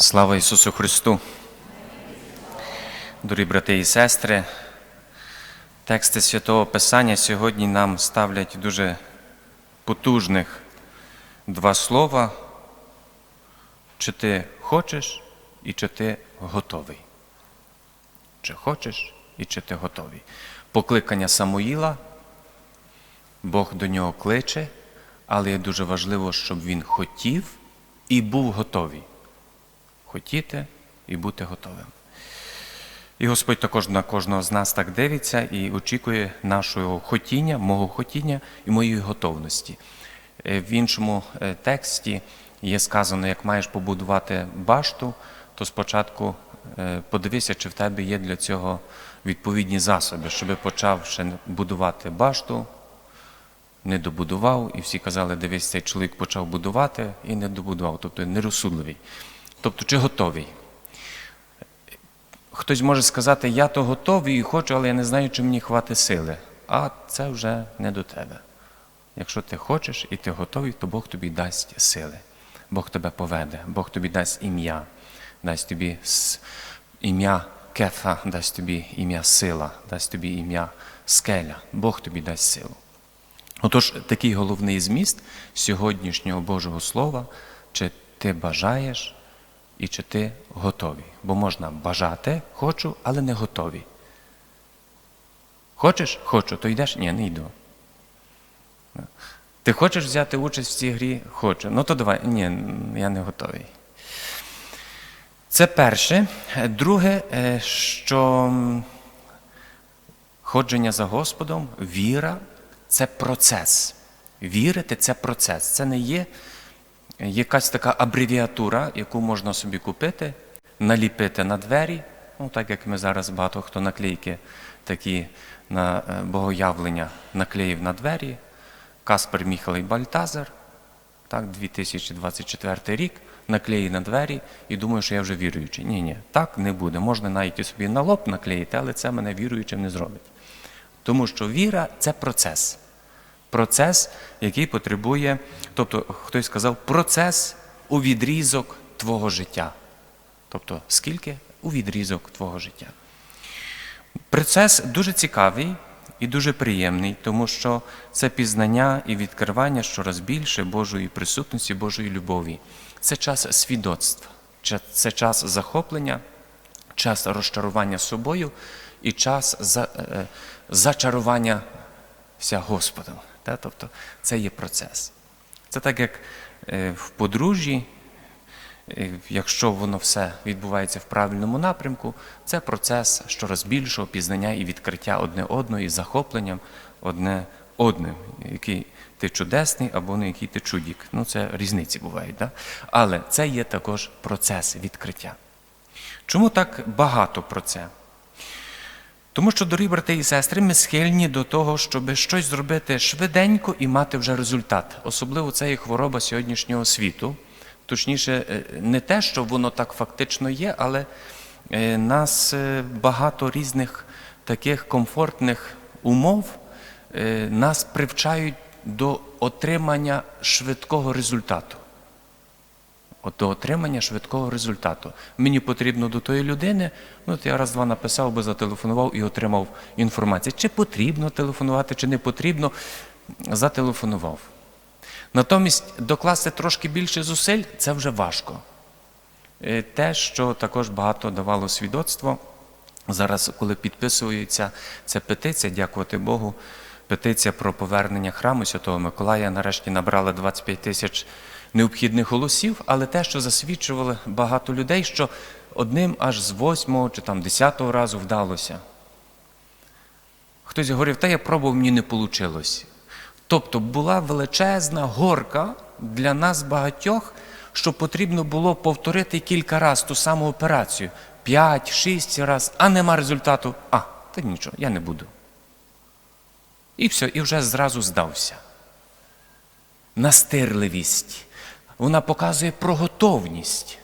Слава Ісусу Христу! Дорогі брати і сестри, тексти Святого Писання сьогодні нам ставлять дуже потужних два слова, чи ти хочеш і чи ти готовий. Чи хочеш і чи ти готовий. Покликання Самуїла, Бог до нього кличе, але дуже важливо, щоб він хотів і був готовий хотіти і бути готовим. І Господь також на кожного з нас так дивиться і очікує нашого хотіння, мого хотіння і моєї готовності. Е, В іншому е, тексті є сказано, як маєш побудувати башту, то спочатку е, подивися, чи в тебе є для цього відповідні засоби, щоб почав будувати башту, не добудував, і всі казали, дивись, цей чоловік почав будувати і не добудував, тобто нерозсудливий. Тобто, чи готовий? Хтось може сказати, я то готовий і хочу, але я не знаю, чи мені хватить сили. А це вже не до тебе. Якщо ти хочеш і ти готовий, то Бог тобі дасть сили. Бог тебе поведе, Бог тобі дасть ім'я, дасть тобі ім'я кефа, дасть тобі ім'я сила, дасть тобі ім'я скеля. Бог тобі дасть силу. Отож, такий головний зміст сьогоднішнього Божого Слова, чи ти бажаєш і чи ти готовий. Бо можна бажати, хочу, але не готовий. Хочеш? Хочу, то йдеш? Ні, не йду. Ти хочеш взяти участь в цій грі? Хочу. Ну то давай. Ні, я не готовий. Це перше. Друге, е, що ходження за Господом, віра це процес. Вірити це процес. Це не є якась така абревіатура, яку можна собі купити, наліпити на двері. Ну, так як ми зараз багато хто наклейки такі на е, богоявлення наклеїв на двері. Каспер Міхалий Бальтазар, так, 2024 рік, наклеї на двері і думаю, що я вже віруючий. Ні, ні, так не буде. Можна навіть і собі на лоб наклеїти, але це мене віруючим не зробить. Тому що віра це процес. Процес, який потребує, тобто хтось сказав, процес у відрізок твого життя. Тобто, скільки у відрізок твого життя. Процес дуже цікавий і дуже приємний, тому що це пізнання і відкривання щораз більше Божої присутності, Божої любові. Це час свідоцтва, Це- час захоплення, час розчарування собою і час е, зачарування ся Господом. Та? Тобто це є процес. Це так, як е, в подружжі, е, якщо воно все відбувається в правильному напрямку, це процес щораз більшого пізнання і відкриття одне одного і захопленням одне одним, який ти чудесний або не який ти чудік. Ну, це різниці бувають. Да? Але це є також процес відкриття. Чому так багато про це? Тому що, дорогі брати і сестри, ми схильні до того, щоб щось зробити швиденько і мати вже результат. Особливо це є хвороба сьогоднішнього світу. Точніше, е, не те, що воно так фактично є, але е, нас е, багато різних таких комфортних умов нас привчають до отримання швидкого результату. От до отримання швидкого результату. Мені потрібно до тої людини, ну от я раз-два написав, би зателефонував і отримав інформацію. Чи потрібно телефонувати, чи не потрібно, зателефонував. Натомість докласти трошки більше зусиль це вже важко. Е, Те, що також багато давало свідоцтво, зараз, коли підписується ця петиція, дякувати Богу, петиція про повернення храму Святого Миколая нарешті набрала 25 тисяч необхідних голосів, але те, що засвідчували багато людей, що одним аж з восьмого чи там десятого разу вдалося. Хтось говорив, та я пробував, мені не вийшло. Тобто була величезна горка для нас багатьох, що потрібно було повторити кілька разів ту саму операцію. П'ять, шість разів, а нема результату. А, та нічого, я не буду. І все, і вже зразу здався. Настирливість. Вона показує про готовність.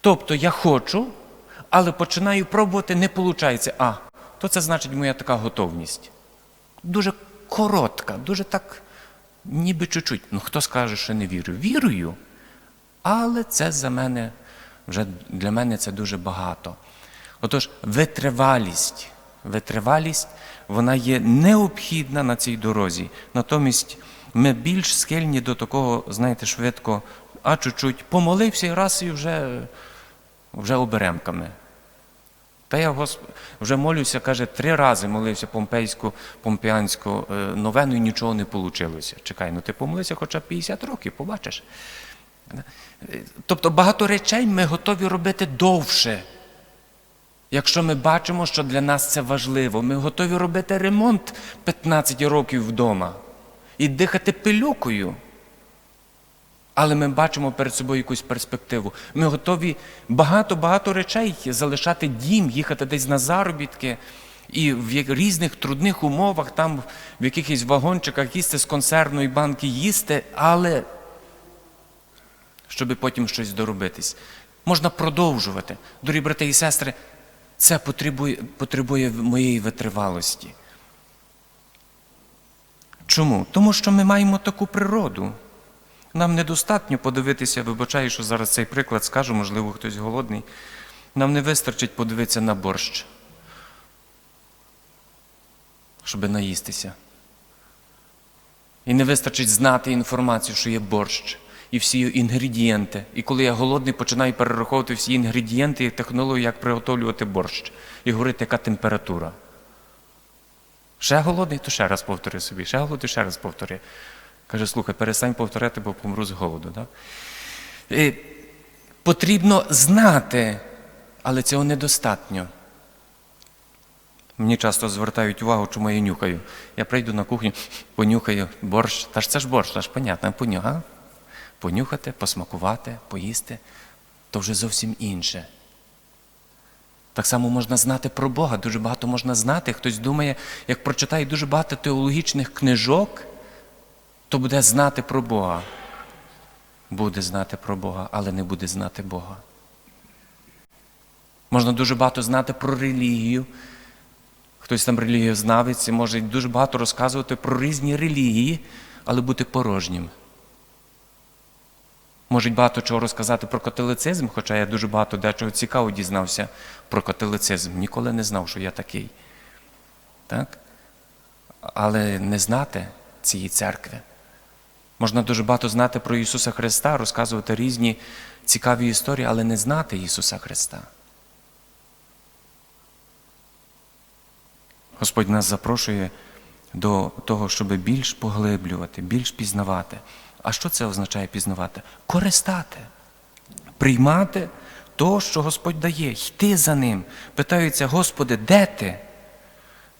Тобто я хочу, але починаю пробувати, не виходить. А, то це значить моя така готовність. Дуже коротка, дуже так, ніби чуть-чуть. Ну хто скаже, що не вірю? Вірую, але це за мене Вже для мене це дуже багато. Отож, витривалість, витривалість, вона є необхідна на цій дорозі. Натомість ми більш схильні до такого, знаєте, швидко, а чуть-чуть помолився і раз і вже, вже оберемками. Та я Госп... вже молюся, каже, три рази молився помпейську, помпіанську е, новену і нічого не вийшло. Чекай, ну ти помолився хоча б 50 років, побачиш. Е, Тобто багато речей ми готові робити довше. Якщо ми бачимо, що для нас це важливо, ми готові робити ремонт 15 років вдома і дихати пилюкою. Але ми бачимо перед собою якусь перспективу. Ми готові багато-багато речей залишати дім, їхати десь на заробітки і в різних трудних умовах, там в якихось вагончиках їсти з консервної банки їсти, але щоб потім щось доробитись. Можна продовжувати. Дорогі брати і сестри, це потребує, потребує моєї витривалості. Чому? Тому що ми маємо таку природу. Нам недостатньо подивитися, вибачаю, що зараз цей приклад скажу, можливо, хтось голодний. Нам не вистачить подивитися на борщ, щоб наїстися. І не вистачить знати інформацію, що є борщ, і всі інгредієнти. І коли я голодний, починаю перераховувати всі інгредієнти і технологію, як приготовлювати борщ, і говорити, яка температура. Ще голодний, то ще раз повтори собі, ще голодний, ще раз повтори. Каже, слухай, перестань повторяти, бо помру з голоду. Да? І потрібно знати, але цього недостатньо. Мені часто звертають увагу, чому я нюхаю. Я прийду на кухню, понюхаю борщ. Та ж це ж борщ, та ж понятно, понюха. Понюхати, посмакувати, поїсти то вже зовсім інше. Так само можна знати про Бога, дуже багато можна знати. Хтось думає, як прочитає дуже багато теологічних книжок, то буде знати про Бога. Буде знати про Бога, але не буде знати Бога. Можна дуже багато знати про релігію. Хтось там релігіознавець і може дуже багато розказувати про різні релігії, але бути порожнім. Можуть багато чого розказати про католицизм, хоча я дуже багато дечого цікаво дізнався про католицизм. Ніколи не знав, що я такий. Так? Але не знати цієї церкви. Можна дуже багато знати про Ісуса Христа, розказувати різні цікаві історії, але не знати Ісуса Христа. Господь нас запрошує до того, щоб більш поглиблювати, більш пізнавати. А що це означає пізнавати? Користати, приймати то, що Господь дає, йти за ним. Питаються, Господи, де ти?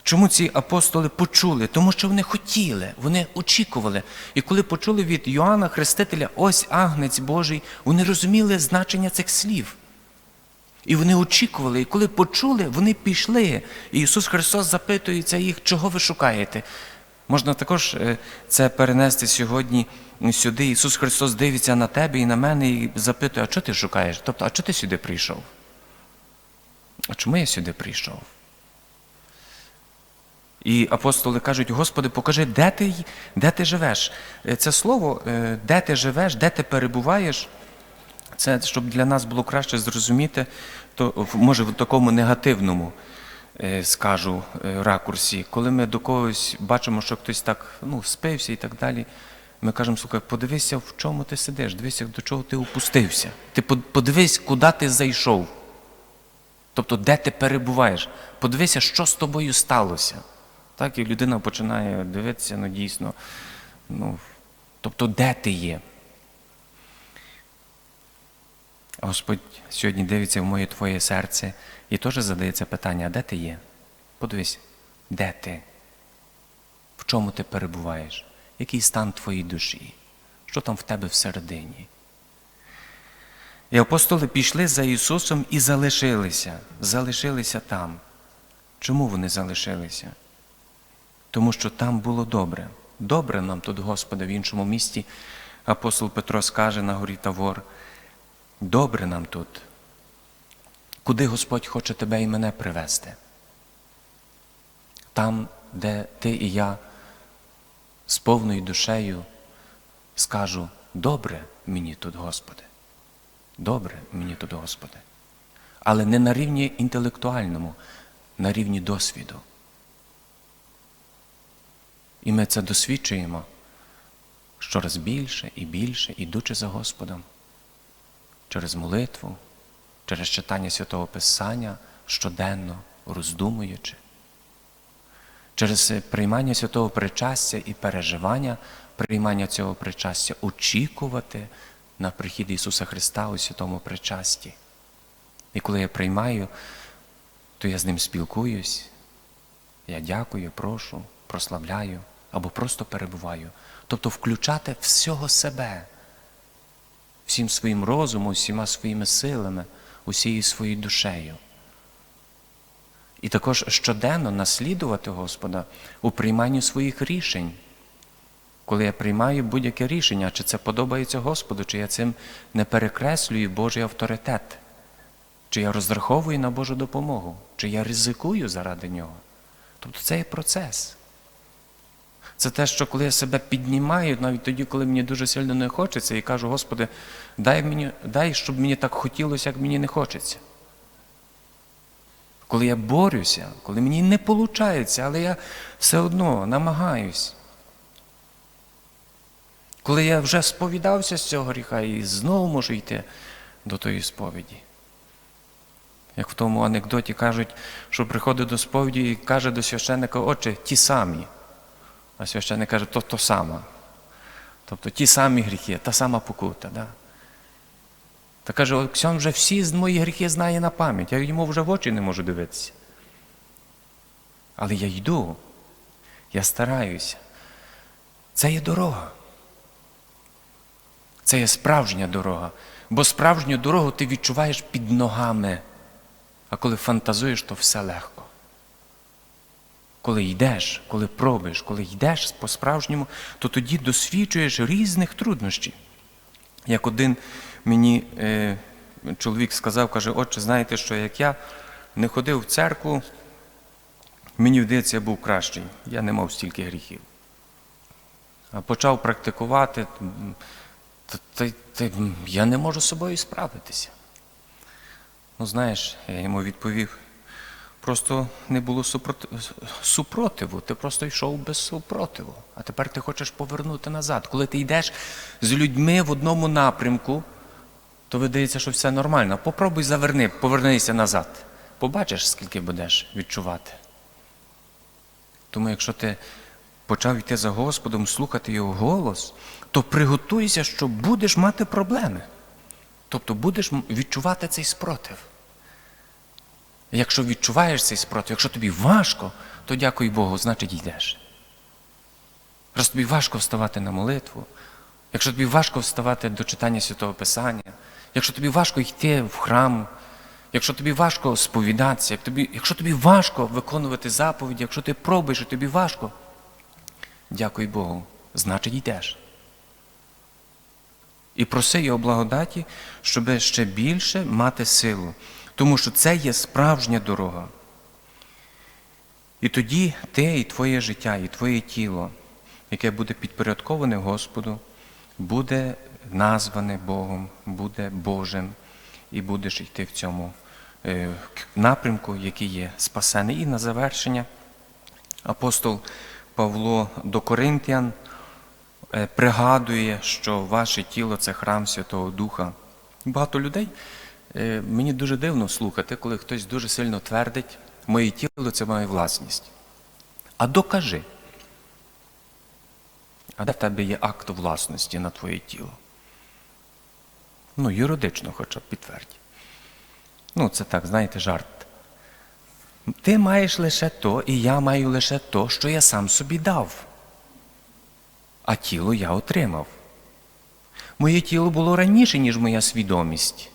Чому ці апостоли почули? Тому що вони хотіли, вони очікували. І коли почули від Йоанна Хрестителя, ось агнець Божий, вони розуміли значення цих слів. І вони очікували, і коли почули, вони пішли. І Ісус Христос запитується їх, чого ви шукаєте. Можна також е, це перенести сьогодні сюди. Ісус Христос дивиться на тебе і на мене і запитує, а що ти шукаєш? Тобто, а чого ти сюди прийшов? А чому я сюди прийшов? І апостоли кажуть, Господи, покажи, де ти, де ти живеш. Е, Це слово, е, де ти живеш, де ти перебуваєш, це щоб для нас було краще зрозуміти, то може в такому негативному скажу е, ракурсі, коли ми до когось бачимо, що хтось так ну, спився і так далі. Ми кажемо, слухай, подивися, в чому ти сидиш, дивися, до чого ти опустився. Ти подивись, куди ти зайшов. Тобто, де ти перебуваєш. Подивися, що з тобою сталося. Так, і людина починає дивитися, ну дійсно, ну, тобто, де ти є. Господь сьогодні дивиться в моє твоє серце і теж задається питання, а де ти є? Подивись, де ти? В чому ти перебуваєш? Який стан твоєї душі? Що там в тебе всередині? І апостоли пішли за Ісусом і залишилися, залишилися там. Чому вони залишилися? Тому що там було добре. Добре нам тут, Господи, в іншому місті апостол Петро скаже на горі Тавор. Добре нам тут. Куди Господь хоче тебе і мене привести? Там, де ти і я з повною душею скажу, добре мені тут, Господи. Добре мені тут, Господи. Але не на рівні інтелектуальному, на рівні досвіду. І ми це досвідчуємо щораз більше і більше, ідучи за Господом, через молитву, через читання Святого Писання щоденно, роздумуючи, через приймання святого причастя і переживання приймання цього причастя, очікувати на прихід Ісуса Христа у святому причасті. І коли я приймаю, то я з ним спілкуюсь, я дякую, прошу, прославляю або просто перебуваю. Тобто включати всього себе, всім своїм розумом, всіма своїми силами, усією своєю душею. І також щоденно наслідувати Господа у прийманні своїх рішень. Коли я приймаю будь-яке рішення, чи це подобається Господу, чи я цим не перекреслюю Божий авторитет, чи я розраховую на Божу допомогу, чи я ризикую заради нього. Тобто це є процес. Це те, що коли я себе піднімаю, навіть тоді, коли мені дуже сильно не хочеться, і кажу, Господи, дай, мені, дай, щоб мені так хотілося, як мені не хочеться. Коли я борюся, коли мені не виходить, але я все одно намагаюсь. Коли я вже сповідався з цього гріха і знову можу йти до тої сповіді. Як в тому анекдоті кажуть, що приходить до сповіді і каже до священника, отче, ті самі. А священник каже, то то саме. Тобто ті самі гріхи, та сама покута. Да? Та каже, Оксьон вже всі мої гріхи знає на пам'ять, я йому вже в очі не можу дивитися. Але я йду, я стараюся. Це є дорога. Це є справжня дорога. Бо справжню дорогу ти відчуваєш під ногами. А коли фантазуєш, то все легко. Коли йдеш, коли пробуєш, коли йдеш по-справжньому, то тоді досвідчуєш різних труднощів. Як один мені е, чоловік сказав, каже, отче, знаєте, що як я не ходив в церкву, мені вдається, я був кращий, я не мав стільки гріхів. А почав практикувати, та, та, та, я не можу з собою справитися. Ну, знаєш, я йому відповів, просто не було супротиву, ти просто йшов без супротиву. А тепер ти хочеш повернути назад. Коли ти йдеш з людьми в одному напрямку, то видається, що все нормально. Попробуй заверни, повернися назад. Побачиш, скільки будеш відчувати. Тому якщо ти почав йти за Господом, слухати Його голос, то приготуйся, що будеш мати проблеми. Тобто будеш відчувати цей спротив. Якщо відчуваєш цей спротив, якщо тобі важко, то дякуй Богу, значить йдеш. Якщо тобі важко вставати на молитву, якщо тобі важко вставати до читання Святого Писання, якщо тобі важко йти в храм, якщо тобі важко сповідатися, як тобі, якщо тобі важко виконувати заповіді, якщо ти пробуєш і тобі важко, дякуй Богу, значить йдеш. І проси його благодаті, щоб ще більше мати силу. Тому що це є справжня дорога. І тоді ти і твоє життя, і твоє тіло, яке буде підпорядковане Господу, буде назване Богом, буде Божим, і будеш йти в цьому е, напрямку, який є спасений. І на завершення апостол Павло до Коринтян е, пригадує, що ваше тіло це храм Святого Духа. Багато людей. Е, Мені дуже дивно слухати, коли хтось дуже сильно твердить, моє тіло це моя власність. А докажи. А де в тебе є акт власності на твоє тіло? Ну, юридично хоча б підтвердь. Ну, це так, знаєте, жарт. Ти маєш лише то, і я маю лише то, що я сам собі дав. А тіло я отримав. Моє тіло було раніше, ніж моя свідомість.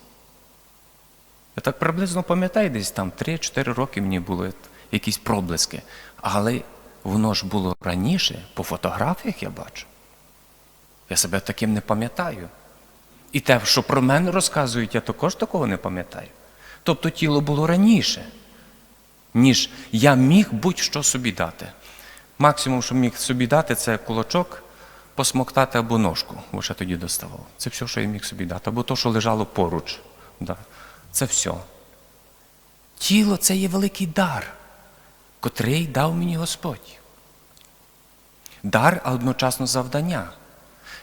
Я так приблизно пам'ятаю, десь там 3-4 роки мені були якісь проблиски. Але воно ж було раніше, по фотографіях я бачу. Я себе таким не пам'ятаю. І те, що про мене розказують, я також такого не пам'ятаю. Тобто тіло було раніше, ніж я міг будь-що собі дати. Максимум, що міг собі дати, це кулачок посмоктати або ножку, бо ще тоді доставав. Це все, що я міг собі дати, або то, що лежало поруч. Да. Це все. Тіло це є великий дар, котрий дав мені Господь. Дар, а одночасно завдання.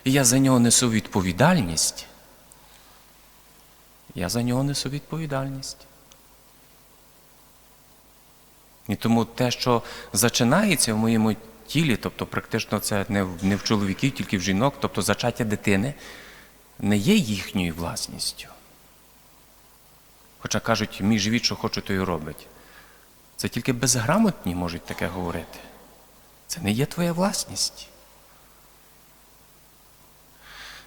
І я за нього несу відповідальність. Я за нього несу відповідальність. І тому те, що зачинається в моєму тілі, тобто практично це не в, не в чоловіків, тільки в жінок, тобто зачаття дитини, не є їхньою власністю. Хоча кажуть, мій живіт, що хоче, то й робить. Це тільки безграмотні можуть таке говорити. Це не є твоя власність.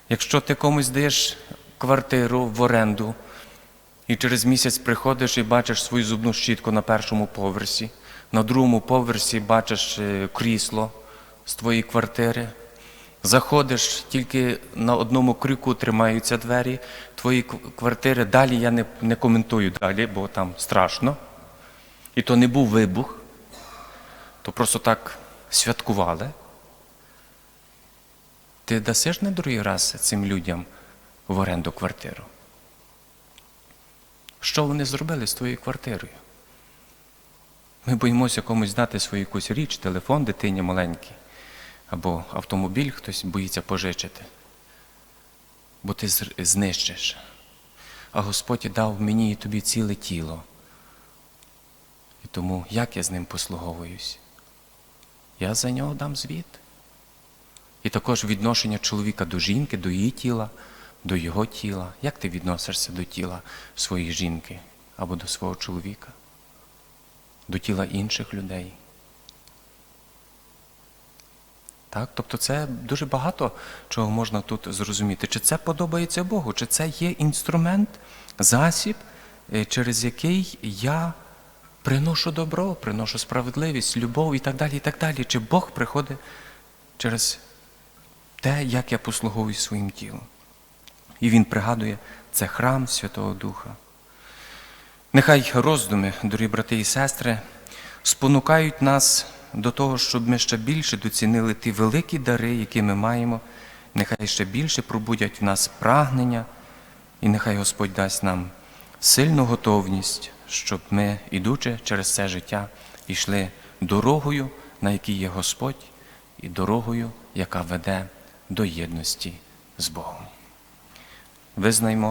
Якщо ти комусь даєш квартиру в оренду, і через місяць приходиш і бачиш свою зубну щітку на першому поверсі, на другому поверсі бачиш е, крісло з твоєї квартири, заходиш, тільки на одному крюку тримаються двері твої квартири. Далі я не, не коментую далі, бо там страшно. І то не був вибух, то просто так святкували. Ти дасиш на другий раз цим людям в оренду квартиру? Що вони зробили з твоєю квартирою? Ми боїмося комусь дати свою якусь річ, телефон дитині маленький, або автомобіль хтось боїться пожичити, бо ти знищиш. А Господь дав мені і тобі ціле тіло. І тому як я з ним послуговуюсь? Я за нього дам звіт. І також відношення чоловіка до жінки, до її тіла, до його тіла. Як ти відносишся до тіла своєї жінки або до свого чоловіка, до тіла інших людей? Так? Тобто це дуже багато чого можна тут зрозуміти. Чи це подобається Богу, чи це є інструмент, засіб, е, через який я приношу добро, приношу справедливість, любов і так далі. і так далі. Чи Бог приходить через те, як я послуговуюсь своїм тілом. І він пригадує, це храм Святого Духа. Нехай роздуми, дорогі брати і сестри, спонукають нас до того, щоб ми ще більше доцінили ті великі дари, які ми маємо, нехай ще більше пробудять в нас прагнення, і нехай Господь дасть нам сильну готовність, щоб ми, ідучи через це життя, йшли дорогою, на якій є Господь, і дорогою, яка веде до єдності з Богом. Визнаймо